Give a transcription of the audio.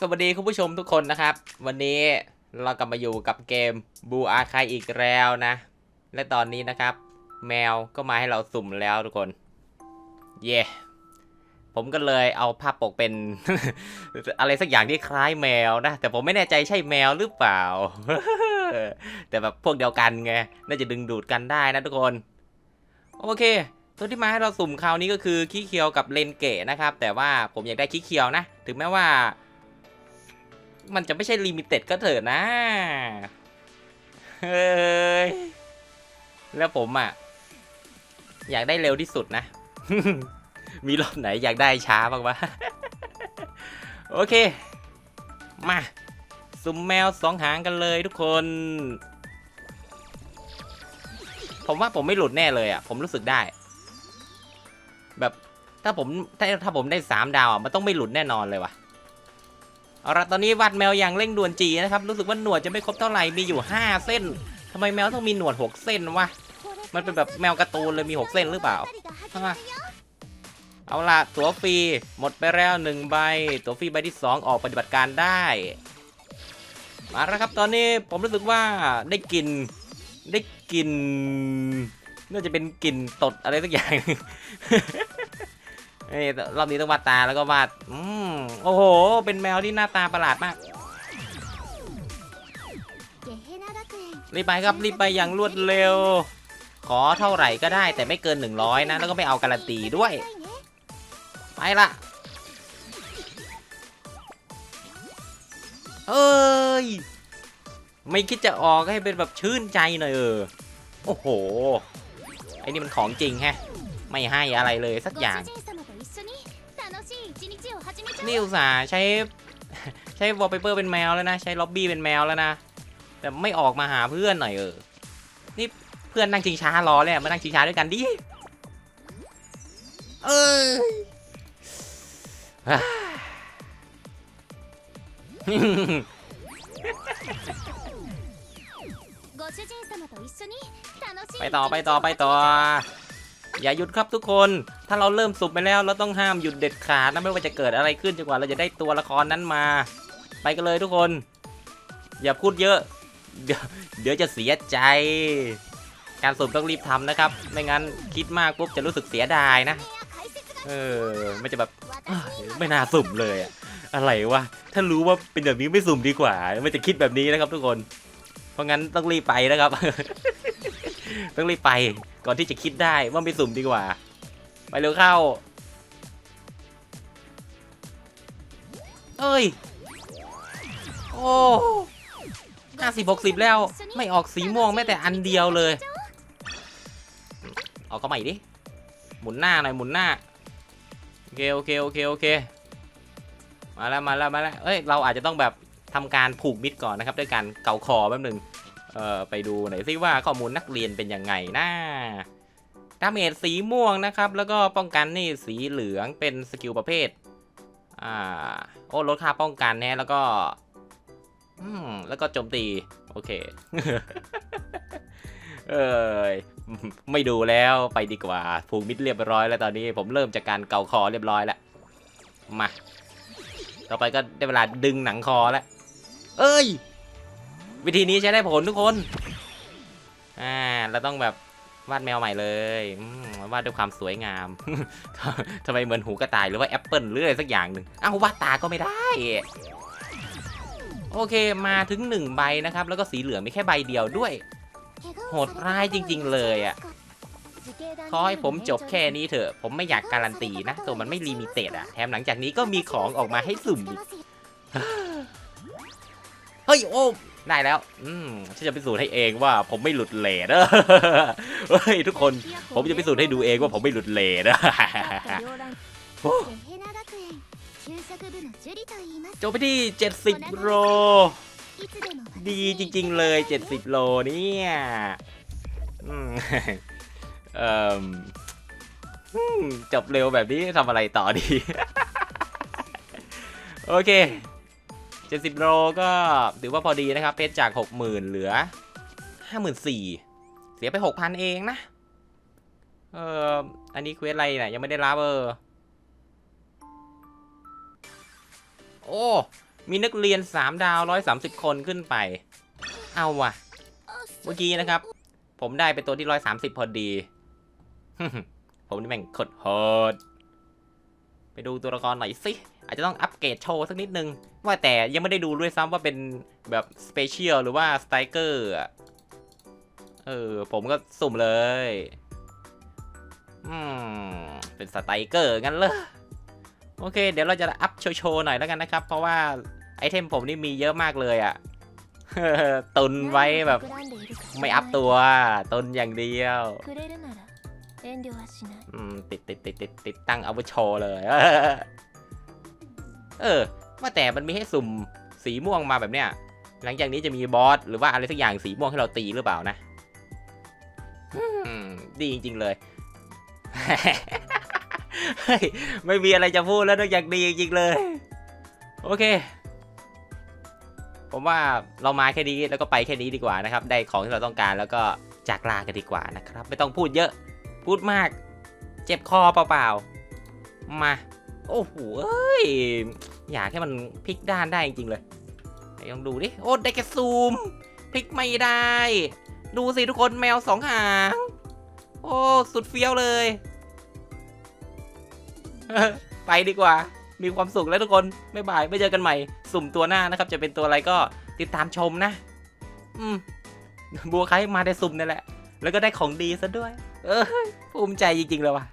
สวัสดีคุณผู้ชมทุกคนนะครับ วันนี้เรากลับมาอยู่กับเกมบูอาคายอีกแล้วนะ และตอนนี้นะครับ แมวก็มาให้เราสุ่มแล้วทุกคน เย่ผมก็เลยเอาภาพปกเป็น อะไรสักอย่างที่คล้ายแมวนะ แต่ผมไม่แน่ใจใช่แมวหรือเปล่า แต่แบบพวกเดียวกันไงน่าจะดึงดูดกันได้นะทุกคน โอเค ตัวที่มาให้เราสุ่มคราวนี้ก็คือขี้เคียวกับเลนเกะนะครับ แต่ว่าผมอยากได้ขี้เคียวนะ ถึงแม้ว่า มันจะไม่ใช่ลิมิเต็ดก็เถอะนะ เฮ้ย แล้วผมอะ อยากได้เร็วที่สุดนะ มีรอบไหนอยากได้ช้าบ้างวะ โอเค มาสุ่มแมวสองหางกันเลยทุกคน ผมว่าผมไม่หลุดแน่เลยอะ ผมรู้สึกได้ แบบถ้าผมถ้าถ้าผมได้สามดาวอะ มันต้องไม่หลุดแน่นอนเลยว่ะ เอาละตอนนี้วาดแมวอย่างเร่งด่วนจีนะครับ รู้สึกว่าหนวดจะไม่ครบเท่าไหร่ มีอยู่ 5 เส้นทำไมแมวต้องมีหนวด 6 เส้นวะ มันเป็นแบบแมวการ์ตูนเลยมี 6 เส้นหรือเปล่า เอาละตั๋วฟรีหมดไปแล้วหนึ่งใบ ตั๋วฟรีใบที่ 2 ออกปฏิบัติการได้ มาแล้วครับตอนนี้ผมรู้สึกว่าได้กลินได้กลิน น่าจะเป็นกลิ่นตดอะไรสักอย่าง เอ้ยรอบนี้ต้องวาดตาแล้วก็วาดอืมโอ้โห เป็นแมวที่หน้าตาประหลาดมาก รีบไปครับ รีบไปอย่างรวดเร็ว ขอเท่าไหร่ก็ได้แต่ไม่เกิน 100 นะ แล้วก็ไม่เอาการันตีด้วย ไปละเอ้ย ไม่คิดจะออกให้เป็นแบบชื่นใจหน่อยเออ โอ้โห ไอ้นี่มันของจริงแฮะ ไม่ให้อะไรเลยสักอย่าง นี่อุตส่าห์ใช้ใช้วอลเปเปอร์เป็นแมวแล้วนะ ใช้ล็อบบี้เป็นแมวแล้วนะ แต่ไม่ออกมาหาเพื่อนหน่อยเออ นี่เพื่อนนั่งชิงช้ารอเลยอะมานั่งชิงช้าด้วยกันดิ เออฮ่าไปต่อไปต่อไปต่อ อย่าหยุดครับทุกคน ถ้าเราเริ่มสุบไปแล้วเราต้องห้ามหยุดเด็ดขาดนะไม่ว่าจะเกิดอะไรขึ้นจนกว่าเราจะได้ตัวละครนั้นมา ไปกันเลยทุกคน อย่าพูดเยอะ เดี๋ยวเดี๋ยวจะเสียใจ การสุ่มต้องรีบทำนะครับ ไม่งั้นคิดมากปุ๊บจะรู้สึกเสียดายนะ เออมันจะแบบไม่น่าสุ่มเลยอะอะไรวะถ้ารู้ว่าเป็นแบบนี้ไม่สุ่มดีกว่า ไมันจะคิดแบบนี้นะครับทุกคน เพราะงั้นต้องรีบไปนะครับ ต้องรีบไปก่อนที่จะคิดได้ว่าไม่สุ่มดีกว่า ไปเร็วเข้า เอ้ย โอ้ห้าสิบหกสิบแล้ว ไม่ออกสีม่วงแม้แต่อันเดียวเลย เอาเข้ามาอีกดิ หมุนหน้าหน่อยหมุนหน้า โอเคโอเคโอเคโอเค มาแล้วมาแล้วมาแล้วเอ้ยเราอาจจะต้องแบบทำการผูกมิดก่อนนะครับด้วยการเกาคอแป๊บหนึงเอ่อไปดูหน่อยซิว่าข้อมูลนักเรียนเป็นยังไงนะ ดาเมจสีม่วงนะครับ แล้วก็ป้องกันนี่สีเหลืองเป็นสกิลประเภท อ่า โอ้ลดค่าป้องกันแน่แล้วก็ อืม แล้วก็โจมตี โอเค เอยไม่ดูแล้วไปดีกว่าผูกมิดเรียบร้อยแล้วตอนนี้ผมเริ่มจากการเกาคอเรียบร้อยแล้ว มา ต่อไปก็ได้เวลาดึงหนังคอแล้ว เอ้ย วิธีนี้ใช้ได้ผลทุกคน อ่า เราต้องแบบ วาดแมวใหม่เลยวาดด้วยความสวยงามทำไมเหมือนหูกระต่ายหรือว่าแอปเปิลหรืออะไรสักอย่างหนึ่งอ้าววาดตาก็ไม่ได้โอเคมาถึงหนึ่งใบนะครับ แล้วก็สีเหลืองมีแค่ใบเดียวด้วย โหดร้ายจริง ๆ เลยอะขอให้ผมจบแค่นี้เถอะ ผมไม่อยากการันตีนะ ตัวมันไม่ลิมิเต็ดอะแถมหลังจากนี้ก็มีของออกมาให้สุ่มอีก เฮ้ยโอ้ได้แล้ว อืมฉันจะพิสูจน์ให้เองว่าผมไม่หลุดเลทเฮ้ยทุกคน ผมจะพิสูจน์ให้ดูเองว่าผมไม่หลุดเลทโอ้จบไปที่ 70 โล ดีจริง ๆ เลย 70 โลเนี่ยอืมเอ่มอืมจบเร็วแบบนี้ทำอะไรต่อดี โอเค 70 โลก็ถือว่าพอดีนะครับ เพชรจาก 60,000 เหลือ 54,000 เสียไป 6,000 เองนะ เอออันนี้เควสอะไรเนี่ยยังไม่ได้รับเออ โอ้ มีนักเรียน 3 ดาว 130 คนขึ้นไป เอาว่ะ เมื่อกี้นะครับ ผมได้เป็นตัวที่ 130 พอดี ผมนี่แม่งโคตรโหดไปดูตัวละครหน่อยสิ อาจจะต้องอัปเกรดโชว์สักนิดนึง ว่าแต่ยังไม่ได้ดูด้วยซ้ำว่าเป็นแบบสเปเชียลหรือว่าสไตรเกอร์เออ ผมก็สุ่มเลย อืม เป็นสไตรเกอร์งั้นเลยโอเค เดี๋ยวเราจะอัพโชว์หน่อยแล้วกันนะครับ เพราะว่าไอเทมผมนี่มีเยอะมากเลยอะ่ะตุนไว้แบบไม่อัพตัว ตุนอย่างเดียวอืมติดติดติดติดติดตั้งอาวุโชว์เลย เออ ว่าแต่มันมีให้สุ่มสีม่วงมาแบบเนี้ย หลังจากนี้จะมีบอสหรือว่าอะไรสักอย่างสีม่วงให้เราตีหรือเปล่านะดีจริงๆเลยเฮ้ยไม่มีอะไรจะพูดแล้วนอกจากดีจริงๆเลย โอเค ผมว่าเรามาแค่นี้แล้วก็ไปแค่นี้ดีกว่านะครับ ได้ของที่เราต้องการแล้วก็จากลากันดีกว่านะครับ ไม่ต้องพูดเยอะ พูดมาก เจ็บคอเปล่าๆ มา โอ้โหเอ้ย อยากให้มันพลิกด้านได้จริงๆเลยไหนลองดูดิ โอ้ได้แค่ซูม พลิกไม่ได้ ดูสิทุกคนแมวสองหาง โอ้ สุดเฟี้ยวเลย ไปดีกว่า มีความสุขแล้วทุกคนบ๊ายบาย ไม่เจอกันใหม่ สุ่มตัวหน้านะครับ จะเป็นตัวอะไรก็ติดตามชมนะ อืม บัวใครมาได้สุ่มนี่แหละ แล้วก็ได้ของดีซะด้วย เออภูมิใจจริงๆเลยว่ะ